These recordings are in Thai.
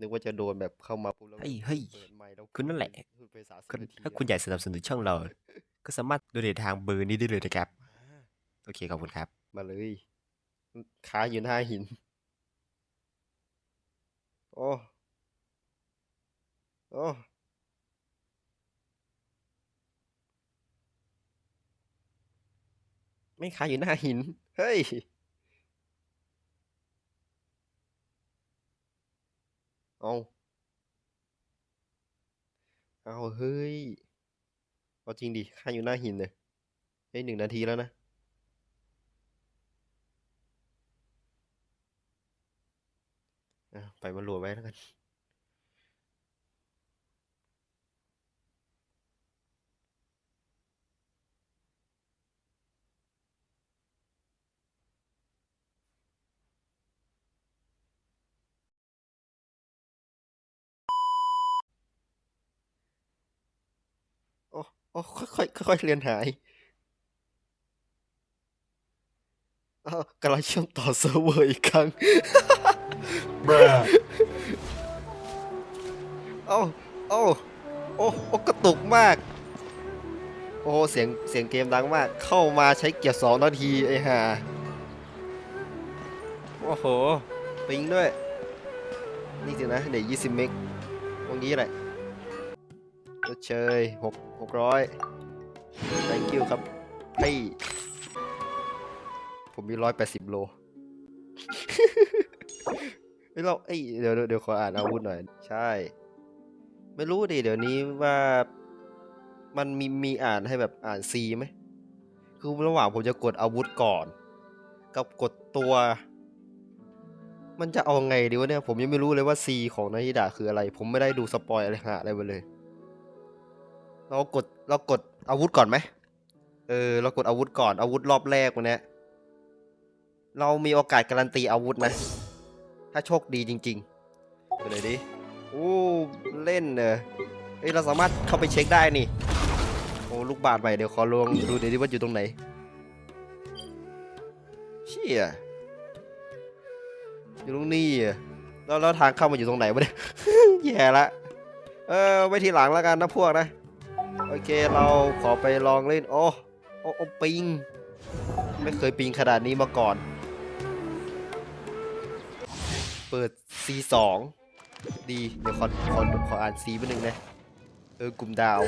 นึกว่าจะโดนแบบเข้ามาปุ๊บแล้วเฮ้ยเฮ้ยเปิดไมค์แล้วคุณนั่นแหละพูดไปสามสิบคุณนาทีถ้าคุณอยากสนับสนุนช่องเรา ก็สามารถโดเนททางเบอร์นี้ได้เลยนะครับอ่าโอเคขอบคุณครับ มาเลยค้าอยู่หน้าหิน โอ้ โอ้ไม่ค้าอยู่หน้าหิน เฮ้ย เอาเอาเฮ้ย เอาจริงดิข้าอยู่หน้าหินเลยเฮ้ยหนึ่งนาทีแล้วนะอะไปมารวมไว้แล้วกัน โอ้โอ้ค่อยๆค่อยๆเรียนหายอ้าวกำลังเชื่อมต่อเซิร์ฟเวอร์อีกครั้ง Bruh. เอ้าเอ้าโอ้โอ้กระตุกมาก โอ้เสียงเสียงเกมดังมาก เข้ามาใช้เกียร์สองนาที ไอ้ห่า โอ้โห ปิงด้วย นี่สินะ เดี๋ยวยี่สิบเมกตรงนี้แหละ ชดเชยหกหกร้อย thank you ครับไอ้ผมมีร้อยแปดสิบโลเฮ้ยเราเอ้ยเดี๋ยวเดี๋ยวขออ่านอาวุธหน่อย ใช่ ไม่รู้ดิ เดี๋ยวนี้ว่ามันมีมีอ่านให้แบบอ่าน C ไหม คือระหว่างผมจะกดอาวุธก่อน กับกดตัว มันจะเอาไงดีวะเนี่ย ผมยังไม่รู้เลยว่า C ของนาฮิดะคืออะไร ผมไม่ได้ดูสปอยอะไรหาอะไรไปเลย เรากดเรากดอาวุธก่อนไหมเออเรากดอาวุธก่อนอาวุธรอบแรกวันเนี้ยเรามีโอกาสการันตีอาวุธนะ ถ้าโชคดีจริงๆไปเลยดิโอ้เล่นเนอะเอ้ยเราสามารถเข้าไปเช็คได้นี่โอ้ลูกบาศก์ใหม่เดี๋ยวขอลองดูเดี๋ยวดิว่าอยู่ตรงไหนเชี่ยอยู่ตรงนี้อะแล้วแล้วทางเข้ามาอยู่ตรงไหนวะเนี่ยแย่ละเออไว้ทีหลังแล้วกันนะพวกนะ โอเคเราขอไปลองเล่นโอ้โอ้โอ้ปิง ไม่เคยปิงขนาดนี้มาก่อน เปิด C2 ดี เดี๋ยวขอขอขออ่าน C ไปหนึ่งนะ เออกลุ่มดาว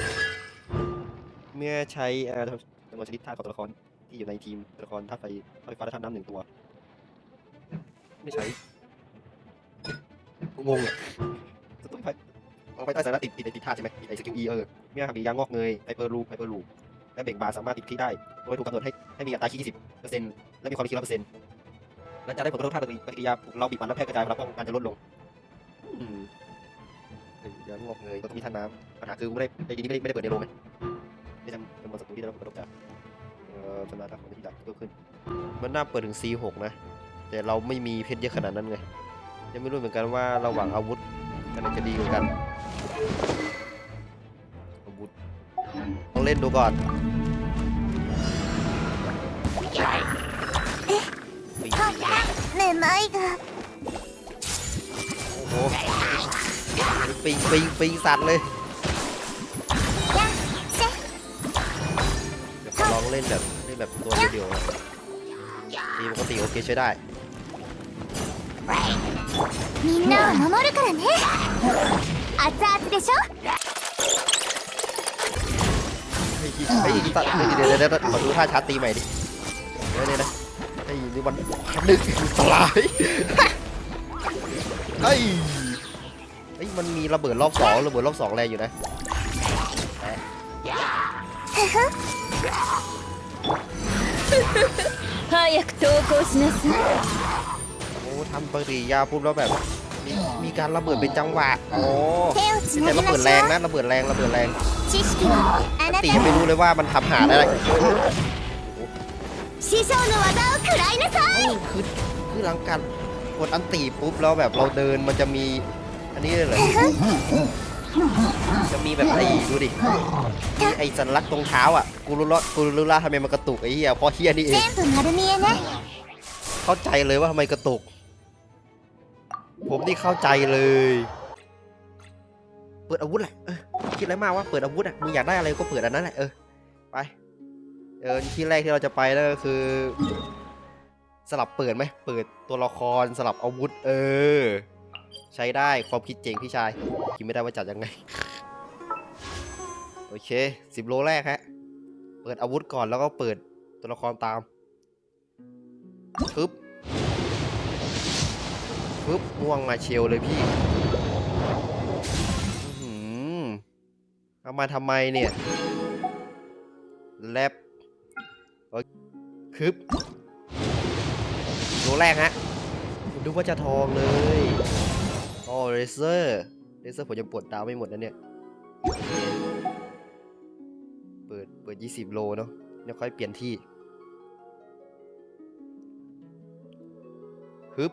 เมื่อใช้เอ่อจำนวนชนิดธาตุของตัวละครที่อยู่ในทีมตัวละครธาตุไฟไฟฟ้าและธาตุน้ำหนึ่งตัว ไม่ใช้งงอะสตุ้งไป ไปใต้สารติดติดไอติดธาตุใช่ไหมติดไอ้สกิล E เออเมื่อหากมียางงอกเงยไฮเปอร์ลูไฮเปอร์ลูและเบ่งบานสามารถติดที่ได้ โดยถูกกำหนดให้ให้มีอัตราคี20%และมีความถี่100%และจะได้ผลกระทบทางปฏิกิริยาเราบีบมันและแพร่กระจายพลังป้องกันจะลดลงอืมหนึ่งยังงอกเงยก็ต้องมีท่าน้ำปัญหาคือไม่ได้ในนี้ไม่ได้ไม่ได้เปิดในโรงไหมไม่จำจำนวนศัตรูที่ได้รับผลกระทบจากชนะทักของที่ดักเพิ่มขึ้น มันน่าเปิดถึง C6 นะ แต่เราไม่มีเพชรเยอะขนาดนั้นไง ยังไม่รู้เหมือนกันว่าระหว่างอาวุธกันไหนจะดีกว่ากันต้องเล่นดูก่อนปีก めまいが โอ้โหปิงปิงปิงสัตว์เลย やせ เดี๋ยวขอลองเล่นแบบเล่นแบบตัวเดียวๆนะตีปกติโอเคใช้ได้ みんなを守るからね 熱々でしょ เฮ้ยเฮ้ยตัดเดี๋ยวเดี๋ยวเดี๋ยวเดี๋ยวขอดูท่าชาร์จตีใหม่ดิเดี๋ยวเดี๋ยวนะไอ้ยนี่มันดึกสลายเฮ้ยเฮ้ยมันมีระเบิดรอบสองระเบิดรอบสองแรงอยู่นะแหม 早く投降しなさい โอ้ทำปฏิกิริยาปุ๊บแล้วแบบ มีการระเบิดเป็นจังหวะโอ้แต่ระเบิดแรงนะระเบิดแรงระเบิดแรงตีไม่รู้เลยว่ามันทำหาอะไรคือคือหลังการกดอันตีปุ๊บแล้วแบบเราเดินมันจะมีอันนี้เลยเหรอจะมีแบบไอ้ดูดิไอ้สัญลักษณ์ตรงเท้าอะกูรู้ละกูรู้ละทำไมมันกระตุกไอ้เหี้ยเพราะเหี้ยนี่เองเข้าใจเลยว่าทำไมกระตุก ผมนี่เข้าใจเลย เปิดอาวุธแหละเออคิดอะไรมากว่าเปิดอาวุธอะมึงอยากได้อะไรก็เปิดอันนั้นแหละเออไปเออที่แรกที่เราจะไปนั่นก็คือ สลับเปิดไหมเปิดตัวละครสลับอาวุธ เออ ใช้ได้ความคิดเจ๋งพี่ชายคิดไม่ได้ว่าจัดยังไงโอเคสิบโลแรกฮะเปิดอาวุธก่อนแล้วก็เปิดตัวละครตามปึ๊บ ปึ๊บม่วงมาเชลเลยพี่เอามาทำไมเนี่ยแลบโอเคคึบโลแรกฮะดูว่าจะทองเลยอ๋อเรเซอร์เรเซอร์ผมยังปวดดาวไม่หมดนะเนี่ยเคเปิดเปิด 20 โลเนาะเดี๋ยวค่อยเปลี่ยนที่ฮึบ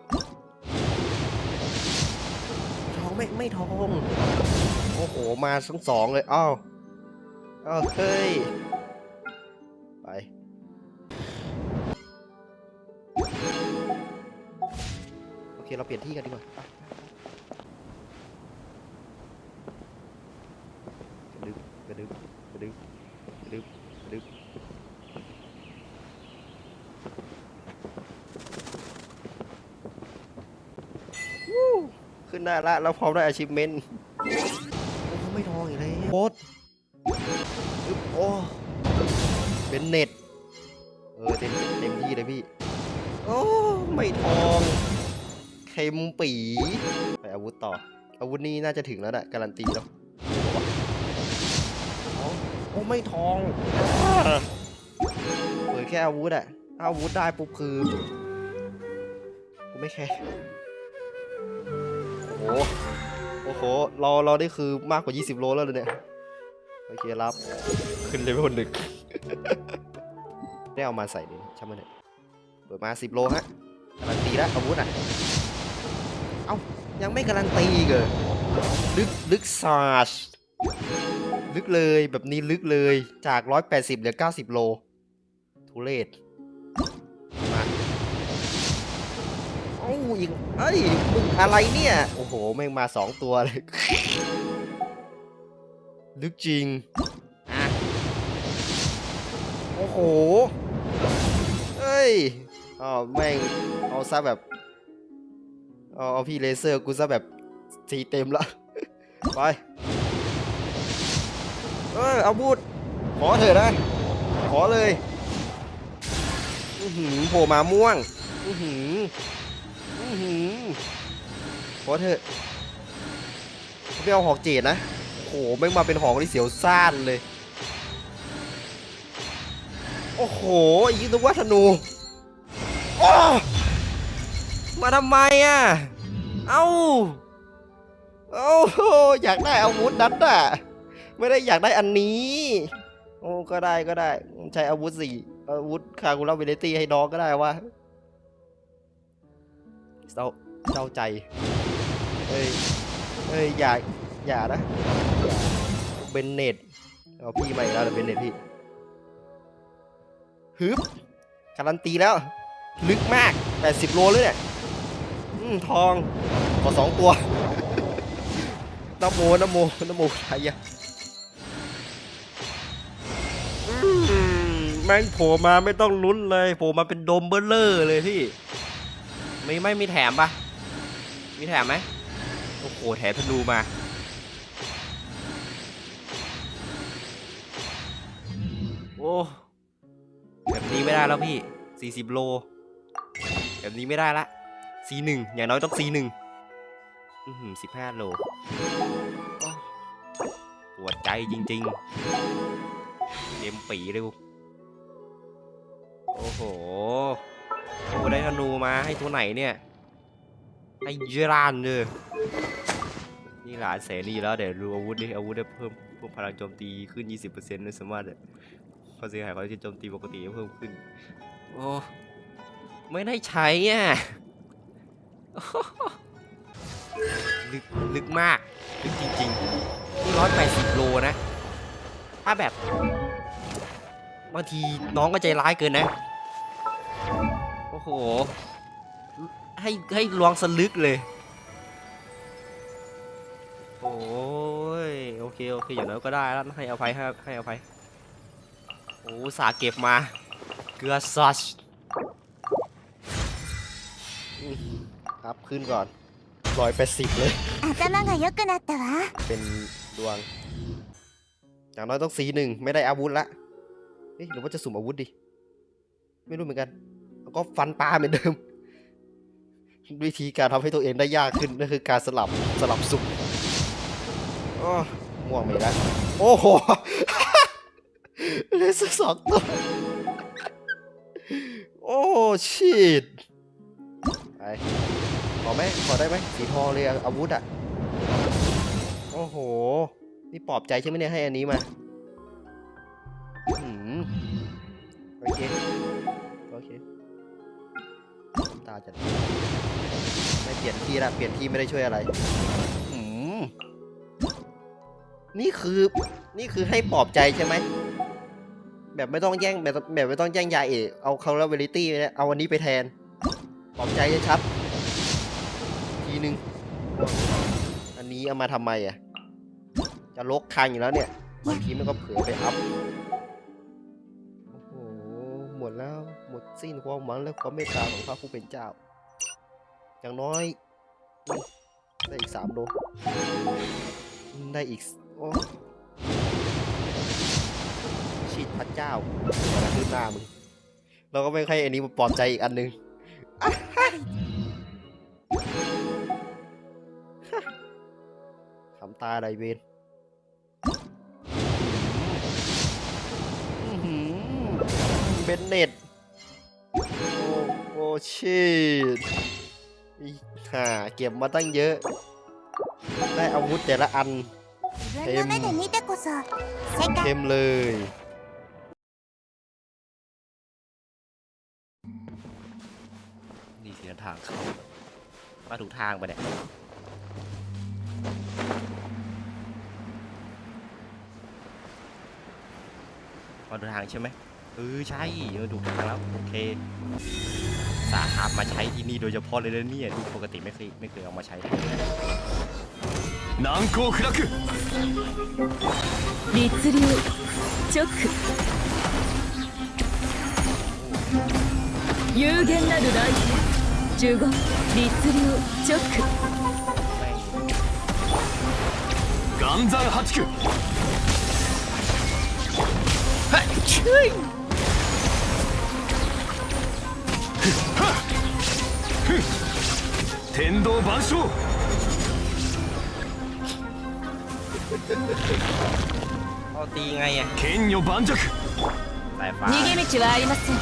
ไม่ไม่ทอง โอ้โห มาทั้งสองเลย อ้าว อ้าวเฮ้ย ไป โอเค เราเปลี่ยนที่กันดีกว่าไปกระดึบกระดึบกระดึบกระดึบกระดึบวู้ ขึ้นได้ละเราพร้อมได้ achievement โอ้ไม่ทองอีกแล้วโคตรโอ้เป็นเน็ต เออเต็มเต็มที่เลยพี่ โอ้ ไม่ทองเค็มปีไปอาวุธต่อ อาวุธนี้น่าจะถึงแล้วแหละการันตีแล้วโอ้โอ้ไม่ทองเปิดแค่อาวุธอะอาวุธได้ปุ๊บคือ กูไม่แคร์ โอ้โหโอ้โหรอรอได้คือมากกว่า 20 โลแล้วเลยเนี่ย โอเค รับ ขึ้นเลเวลหนึ่งได้เอามาใส่ดิช่างมันเถอะเปิดมา 10 โลฮะการันตีแล้วอาวุธอะ เอ้า ยังไม่การันตีอีกเหรอลึก ลึกซาชลึกเลยแบบนี้ลึกเลยจาก 180เหลือ 90 โล ทุเรศ อ้าอีกเอ้ยมึงอะไรเนี่ย โอ้โห แม่งมา2ตัวเลย ลึกจริงอะโอ้โหเอ้ยอ๋อแม่งเอาซะแบบเอาเอาพี่เลเซอร์กูซะแบบสีเต็มละ ไป เออเอาบูดขอเถอะนะ ขอเลย อือหือโผล่มาม่วง อือหืออือหือ ขอเถอะไม่เอาหอกเจดนะ โอ้โหแม่งมาเป็นหอกที่เสียวซ่านเลย โอ้โหยิงนึกว่าธนูโอ้มาทำไมอะ เอ้าเอ้อยากได้อาวุธนั้นอะ ไม่ได้อยากได้อันนี้ โอ้ก็ได้ก็ได้ ใช้อาวุธสี่อาวุธคาคูล่าเวเนตี้ให้น้องก็ได้วะ เศร้าเศร้าใจเฮ้ยเฮ้ยอย่าอย่านะเบนเน็ตเอาพี่มาอีกแล้วเบนเน็ตพี่ฮึบการันตีแล้ว ลึกมาก 80 โลเลยเนี่ยอืมทองขอสองตัวนะโมนะโมนะโมไทยอะอืมแม่งโผล่มาไม่ต้องลุ้นเลยโผล่มาเป็นโดมเบลเลอร์เลยพี่ ม่ไม่มีแถมปะมีแถมไหมโอ้โหแถมธนูมา โอ้แบบนี้ไม่ได้แล้วพี่ 40 โล แบบนี้ไม่ได้ละ C1 อย่างน้อยต้อง C1 อือหือ15โลโอ้ปวดใจจริงๆเต็มปีเลยกูโอ้โห โอ้ได้ธนูมาให้ตัวไหนเนี่ยให้เยรานเลยนี่หลานเสรีแล้วเดี๋ยวดูอาวุธดิอาวุธได้เพิ่มเพิ่มพลังโจมตีขึ้น 20%ด้วยสามารถอะควาเสียหายเของที่โจมตีปกติเพิ่มขึ้น โอ้ไม่ได้ใช้อะลึกลึกมากลึกจริงๆนี่ร้อยแปดสิบโลนะ ถ้าแบบบางทีน้องก็ใจร้ายเกินนะ ให้ให้ลวงสลึกเลย โอ้ย เค โอเค อย่างน้อยก็ได้แล้ว ให้อภัยให้ให้อภัย โอ้สาห์เก็บมา เกลือซัช อัพขึ้นก่อนร้อยแปดสิบเลย 頭が良くなったわ เป็นดวง อย่างน้อยต้องสีหนึ่งไม่ได้อาวุธละเอ๊ะหรือว่าจะสุ่มอาวุธดิ ไม่รู้เหมือนกัน แล้วก็ฟันปลาเหมือนเดิม วิธีการทำให้ตัวเองได้ยากขึ้นนั่นคือการสลับสลับสุ่มอ้อม่วงไม่แล้วโอ้โหเลสสองตัวโอ้ชิดไปขอไหมขอได้ไหมสีทองเลยอาวุธอะโอ้โห นี่ปลอบใจใช่ไหมเนี่ยให้อันนี้มาอื้อหือโอเค โอเค ตาจะไม่เปลี่ยนที่ละเปลี่ยนที่ไม่ได้ช่วยอะไรหือนี่คือ นี่คือให้ปลอบใจใช่ไหม แบบไม่ต้องแย่งแบบแบบไม่ต้องแย่งยาเอกเอาเขาแล้วเวลิตี้เนี่ยเอาอันนี้ไปแทนปลอบใจชัดๆทีหนึ่งอันนี้เอามาทำไมอะ จะลกคางอยู่แล้วเนี่ยบางทีมันก็เผลอไปอัพ ดแล้ว หมดสิ้นความหวังและความเมตตาของพระผู้เป็นเจ้า อย่างน้อย ได้อีกสามโล ได้อีก โอ้ชิดพระเจ้าอะไรขึ้นหน้ามึง เราก็ไม่ให้อันนี้มาปลอบใจอีกอันหนึงขำตาไดเวน บนเน็ตโอ้โอ้ชีดฮ่าเก็บมาตั้งเยอะ ได้อาวุธแต่ละอัน เต็มเต็มเลยนี่เสียทางเขามาถูกทางไปเนี่ยมาถูกทางใช่ไหม เออใช่เออถูกทางแล้ว โอเค สาขามาใช้ที่นี่โดยเฉพาะเลยนะเนี่ยดูปกติไม่เคยไม่เคยเอามาใช้เลย 難攻不落律流直有限なる来世呪言律流直 แม่ง 岩山八九 天道万象。剣女盤石。逃げ道はありません。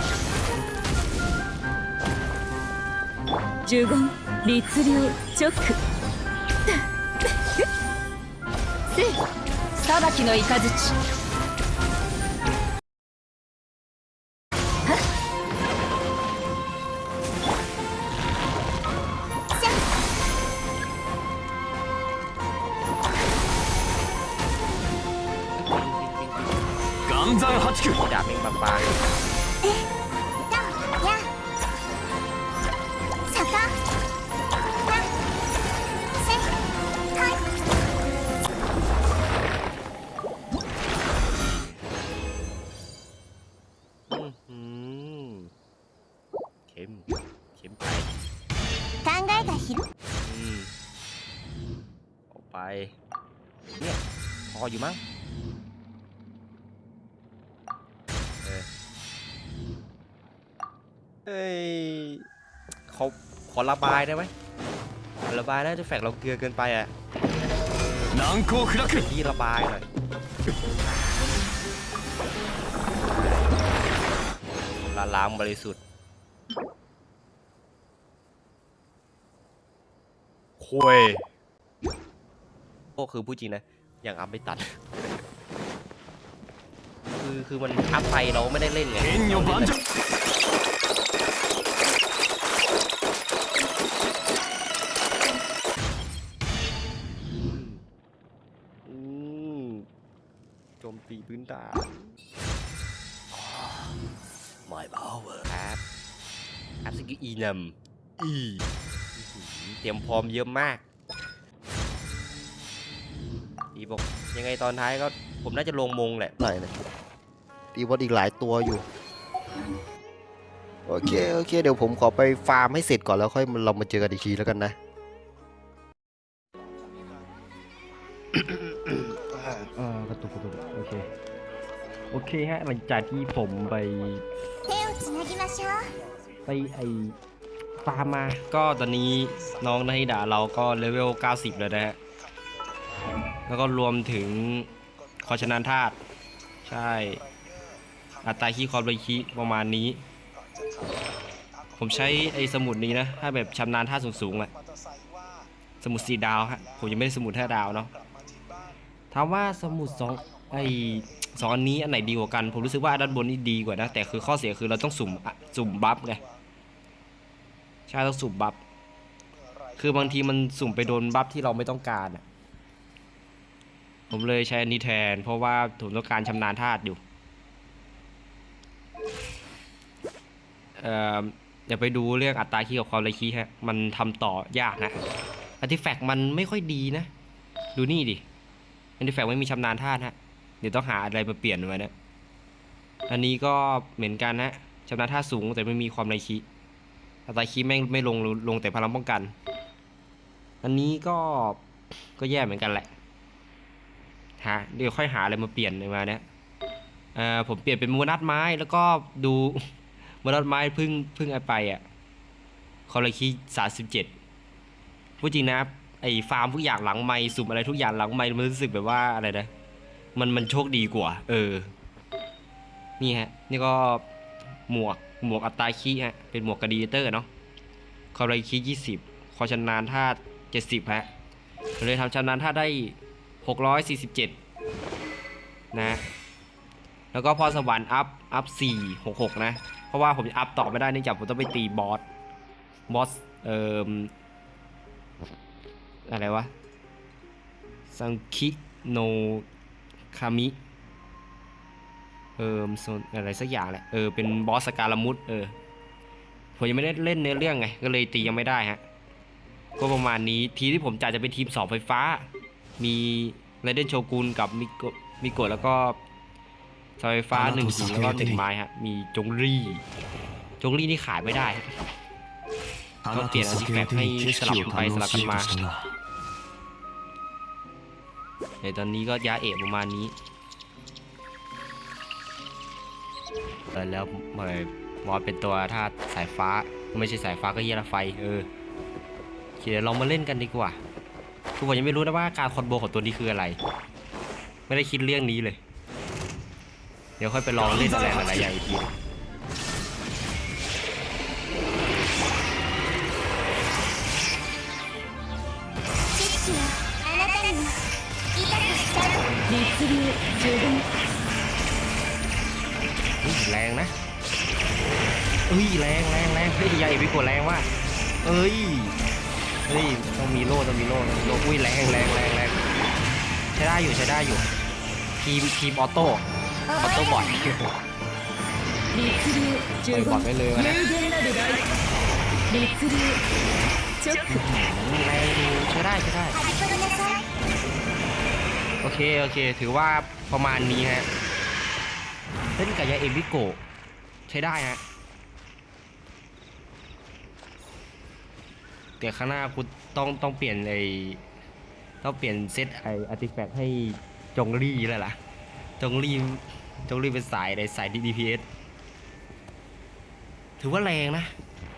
呪言律令直。せ裁きの雷。 ดาบแม่งบาง だや坂やせはい ๆอื้อหือเข้มเข้มไป 考えが広 อืมออกไป เนี่ย พออยู่มั้ง เอ้ยเขาขอระบายได้ไหมขอระบายนะจะแฝงเราเกลือเกินไปอ่ะ 難攻不落 ที่ระบายหน่อยละล้างบริสุทธิ์คุยโอ้คือพูดจริงนะ อย่างอัพไม่ตัด คือคือมันอัพไปเราไม่ได้เล่นไง 剣女盤石 ตีพื้นฐาน My power ครับครับสกิลอีนำอีอื้อหือเตรียมพร้อมเยอะมากตีบอกยังไงตอนท้ายก็ผมน่าจะลงมงแหละ ไหนเนี่ยตีบอสอีกหลายตัวอยู่ โอเค โอเค เดี๋ยวผมขอไปฟาร์มให้เสร็จก่อนแล้วค่อยมาเรามาเจอกันอีกทีแล้วกันนะเอกระตุกกระตุกโอเค โอเคฮะ หลังจากที่ผมไป ไปไอฟาร์มา ก็ตอนนี้น้องนาฮิดาเราก็เลเวล 90 แล้วนะฮะ แล้วก็รวมถึงคอชนานธาตุ ใช่ อัตราคีคอนไบคีประมาณนี้ ผมใช้ไอสมุดนี้นะ ถ้าแบบชำนาญท่าสูงๆอะสมุดสีดาวฮะ ผมยังไม่ได้สมุดห้าดาวเนาะ ถามว่าสมุดสองไอสองอันนี้อันไหนดีกว่ากัน ผมรู้สึกว่าด้านบนนี่ดีกว่านะ แต่คือข้อเสียคือเราต้องสุ่มสุ่มบัฟไงใช่ต้องสุ่มบัฟคือบางทีมันสุ่มไปโดนบัฟที่เราไม่ต้องการอะผมเลยใช้อันนี้แทน เพราะว่าผมต้องการชำนาญธาตุอยู่เอ่ออย่าไปดูเรื่องอัตราคีย์กับความเร็วคีย์ฮะ มันทำต่อยากนะอาร์ติแฟกต์มันไม่ค่อยดีนะ ดูนี่ดิ อาร์ติแฟกต์ไม่มีชำนาญธาตุฮะ เดี๋ยวต้องหาอะไรมาเปลี่ยนไว้นะ อันนี้ก็เหมือนกันนะชำนาญธาสูงแต่ไม่มีความเร็วคีอัตราคีแม่งไม่ลงลงแต่พลังป้องกัน อันนี้ก็ก็แย่เหมือนกันแหละหาเดี๋ยวค่อยหาอะไรมาเปลี่ยนมาเนี่ยเอ่อผมเปลี่ยนเป็นมูนัดไม้แล้วก็ดูมูนัดไม้พึ่งพึ่งเอไปอะคอลลคีสามสิบเจ็ดพูดจริงนะ ไอ้ฟาร์มทุกอย่างหลังไม้สุ่มอะไรทุกอย่างหลังไม้มันรู้สึกแบบว่าอะไรนะมันมันโชคดีกว่า เออ นี่ฮะ นี่ก็หมวกหมวกอัตตาคีฮะ เป็นหมวกกระดีเตอร์เนาะคอลเลคียี่สิบคอชำนาญธาตุเจ็ดสิบฮะเลยทำชำนาญธาตุได้647นะ แล้วก็พรสวรรค์อัพอัพ466นะ เพราะว่าผมอัพต่อไม่ได้เนื่องจากผมต้องไปตีบอส บอส เอ่อ อะไรวะซังคิโนคามิเออโซนอะไรสักอย่างแหละเออเป็นบอสสการามุดเออผมยังไม่ได้เล่นในเรื่องไง ก็เลยตียังไม่ได้ฮะ ก็ประมาณนี้ทีที่ผมจ่าจะเป็นทีมสอบไฟฟ้า มีไรเดนโชกุนกับมิโกมิโกแล้วก็สายไฟฟ้าหนึ่งสีแล้วก็หนึ่งไม้ฮะ มีจงรี่ จงรี่นี่ขายไม่ได้ก็เปลี่ยนอันที่แฝงให้สลับไปสลับกันมา ตอนนี้ก็ยาเอะประมาณนี้เออแล้วเมื่อมอสเป็นตัวธาตุสายฟ้า ไม่ใช่สายฟ้าก็เยีระไฟ เออเดี๋ยวเรามาเล่นกันดีกว่าคือผมยังไม่รู้นะว่าการคอนโบของตัวนี้คืออะไร ไม่ได้คิดเรื่องนี้เลย เดี๋ยวค่อยไปลองเล่นอะไรหลายๆอย่างอีกที เอ้ยแรงแรงแรงเฮ้ยยาเอวิโกแรงว่ะเอ้ยเฮ้ยต้องมีโล่ต้องมีโล่ต้องมีโล่อุ้ยแรงแรงแรงแรงใช้ได้อยู่ใช้ได้อยู่ทีมทีมออโต้ออโต้บอทปล่อยบอทไปเลยวะนะแรงอยู่ใช้ได้ใช้ได้โอเคโอเค ถือว่าประมาณนี้ฮะเล่นกับยาเอวิโกใช้ได้ฮะ แต่ข้างหน้าคุณต้องต้องเปลี่ยนไอต้องเปลี่ยนเซตไออาร์ติแฟกให้จงรี่แล้วล่ะ จงรี่จงรี่เป็นสายในสาย DPS ถือว่าแรงนะ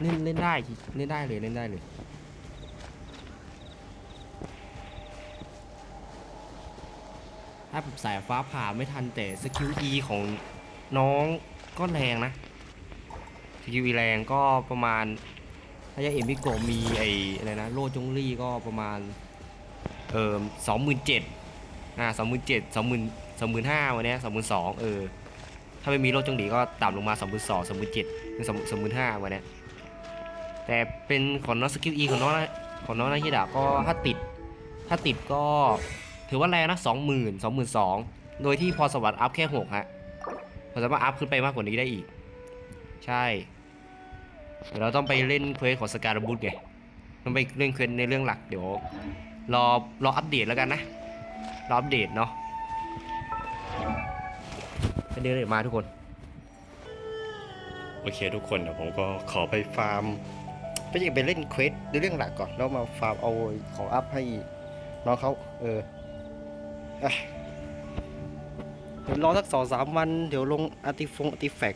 เล่นเล่นได้เล่นได้เลยเล่นได้เลยถ้าแบบสายฟ้าผ่าไม่ทันแต่สกิล E ของน้องก็แรงนะ สกิล E แรงก็ประมาณาจะเอ็มบิโกะมีไอ้อะไรนะโลจงลี่ก็ประมาณเอ่อสองหมื่นเจ็ดอ่าสองหมื่นเจ็ดสองหมื่นสองหมื่นห้าวันนี้สองหมื่นสองเออถ้าไม่มีโลจงหลีก็ต่ำลงมาสองหมื่นสองสองหมื่นเจ็ดถึงสองสองหมื่นห้าวันนี้แต่เป็นของน้องสกิล E ของน้องของน้องนาฮิดะก็ถ้าติดถ้าติดก็ถือว่าแรงนะสองหมื่นสองหมื่นสองโดยที่พอสวัสดิ์อัพแค่หกฮะพอสามารถอัพขึ้นไปมากกว่านี้ได้อีก ใช่ เดี๋ยวเราต้องไปเล่นเควสของสการบูทไงต้องไปเล่นเควสในเรื่องหลักเดี๋ยวรอรออัปเดตแล้วกันนะรออัปเดตเนาะไปเดินเลยมาทุกคน โอเคทุกคนเดี๋ยวผมก็ขอไปฟาร์มไม่ใช่ไปเล่นเควสในเรื่องหลักก่อนแล้วมาฟาร์มเอาของอัพให้น้องเขาเออเดี๋ยวรอสักสองสามวัน เดี๋ยวลงอาร์ติฟงอาร์ติแฟก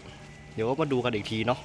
เดี๋ยวมาดูกันอีกทีเนาะ